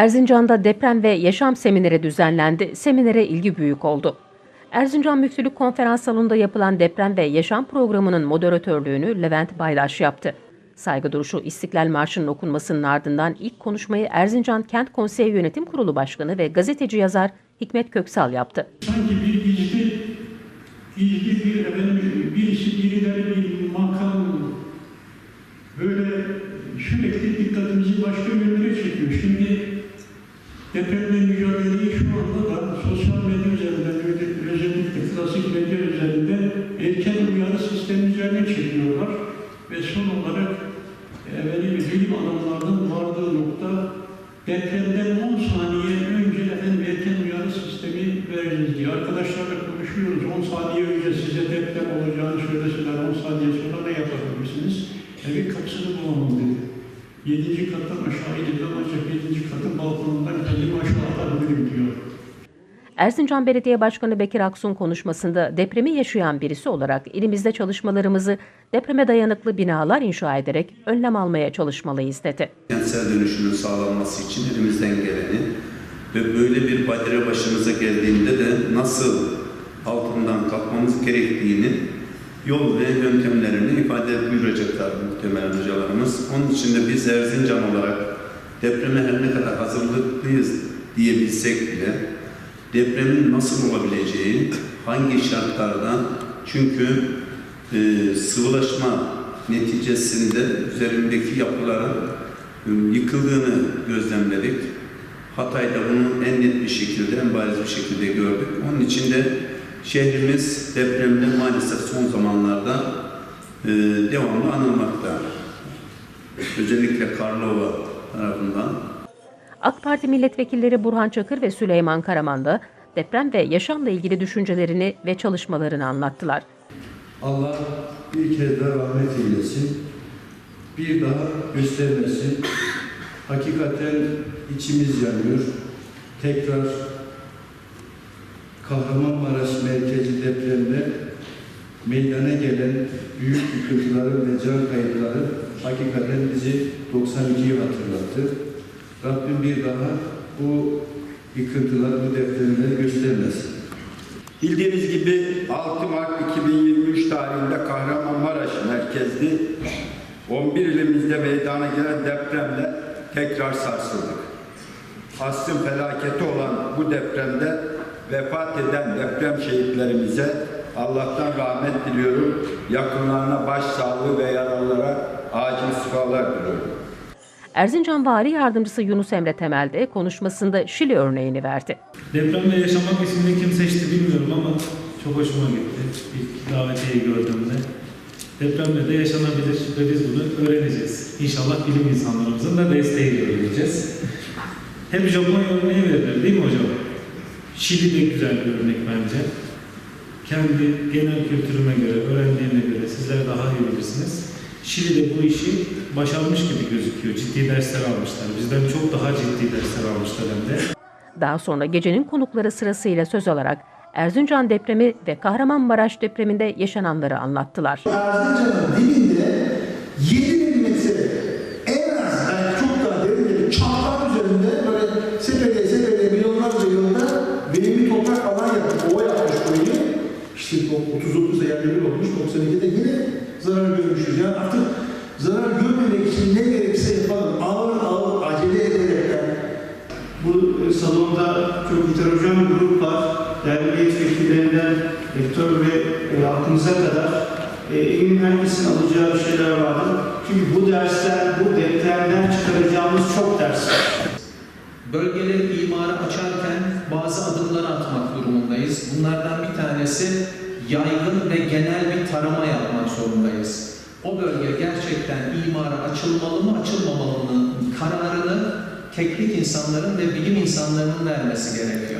Erzincan'da deprem ve yaşam semineri düzenlendi. Seminere ilgi büyük oldu. Erzincan Müftülük Konferans Salonu'nda yapılan deprem ve yaşam programının moderatörlüğünü Levent Baydaş yaptı. Saygı duruşu İstiklal Marşı'nın okunmasının ardından ilk konuşmayı Erzincan Kent Konseyi Yönetim Kurulu Başkanı ve gazeteci yazar Hikmet Köksal yaptı. Sanki bir gizli, gizli bir efendim, birisi birileri bir makam böyle sürekli dikkatimizi başka yönlere çekiyor. Şimdi depremle mücadeleyi şu anda da sosyal medya üzerinden, özellikle klasik medya üzerinden erken uyarı sistemi üzerine çekiyorlar. Ve son olarak efendim, bilim adamlarının vardığı nokta depremden 10 saniye önce efendim erken uyarı sistemi veririz diye. Arkadaşlarla konuşuyoruz. 10 saniye önce size deprem olacağını söyleseler 10 saniye sonra ne yapabilirsiniz? Evin kapısını bulamam dedi. 7. kattan aşağı inilmem ancak 7. katın balkonundan kendimi aşağı atabilirim diyor. Erzincan Belediye Başkanı Bekir Aksun konuşmasında depremi yaşayan birisi olarak ilimizde çalışmalarımızı depreme dayanıklı binalar inşa ederek önlem almaya çalışmalıyız dedi. kentsel dönüşümün sağlanması için elimizden geleni ve böyle bir badire başımıza geldiğinde de nasıl altından kalkmamız gerektiğini yol ve yöntemlerini ifade buyuracaklar muhtemelen hocalarımız. Onun için de biz Erzincan olarak depreme her ne kadar hazırlıklıyız diyebilsek bile depremin nasıl olabileceği, hangi şartlarda çünkü e, sıvılaşma neticesinde üzerindeki yapıların e, yıkıldığını gözlemledik. Hatay'da bunu en net bir şekilde, en bariz bir şekilde gördük. Onun için de şehrimiz depremde maalesef son zamanlarda e, devamlı anılmakta. Özellikle Karlova tarafından AK Parti milletvekilleri Burhan Çakır ve Süleyman Karaman da deprem ve yaşamla ilgili düşüncelerini ve çalışmalarını anlattılar. Allah bir kez daha rahmet eylesin. Bir daha göstermesin. Hakikaten içimiz yanıyor. Tekrar Kahramanmaraş merkezi depremde meydana gelen büyük yıkıntıların ve can kayıpları hakikaten bizi 92'yi hatırlattı. Rabbim bir daha bu yıkıntıları, bu depremleri göstermesin. Bildiğiniz gibi 6 Mart 2023 tarihinde Kahramanmaraş merkezli 11 ilimizde meydana gelen depremle tekrar sarsıldık. Asrın felaketi olan bu depremde vefat eden deprem şehitlerimize Allah'tan rahmet diliyorum. Yakınlarına başsağlığı ve yaralılara acil şifalar diliyorum. Erzincan Vali Yardımcısı Yunus Emre Temel de konuşmasında Şili örneğini verdi. Depremle yaşamak ismini kim seçti bilmiyorum ama çok hoşuma gitti ilk davetiyeyi gördüğümde. Depremle de yaşanabilir ve biz bunu öğreneceğiz. İnşallah bilim insanlarımızın da desteğiyle öğreneceğiz. Hep Japonya örneği verilir değil mi hocam? Şili de güzel bir örnek bence. Kendi genel kültürüme göre, öğrendiğime göre sizler daha iyi bilirsiniz. Şili de bu işi başarmış gibi gözüküyor. Ciddi dersler almışlar. Bizden çok daha ciddi dersler almışlar hem de. Daha sonra gecenin konukları sırasıyla söz alarak Erzincan depremi ve Kahramanmaraş depreminde yaşananları anlattılar. Erzincan'ın dibinde 7 olmuş, 92'de yine zarar görmüşüz. Yani artık zarar görmemek için ne gerekirse yapalım. Ağır ağır acele ederekten Bu e, salonda çok heterojen bir grup var. Değerli milletvekillerinden rektör ve e, halkımıza kadar e, eminim herkesin alacağı bir şeyler vardır. Çünkü bu dersler, bu depremden çıkaracağımız çok ders var. Bölgeleri imara açarken bazı adımlar atmak durumundayız. Bunlardan bir tanesi yaygın ve genel bir tarama yapmak zorundayız. O bölge gerçekten imara açılmalı mı açılmamalı mı kararını teknik insanların ve bilim insanlarının vermesi gerekiyor.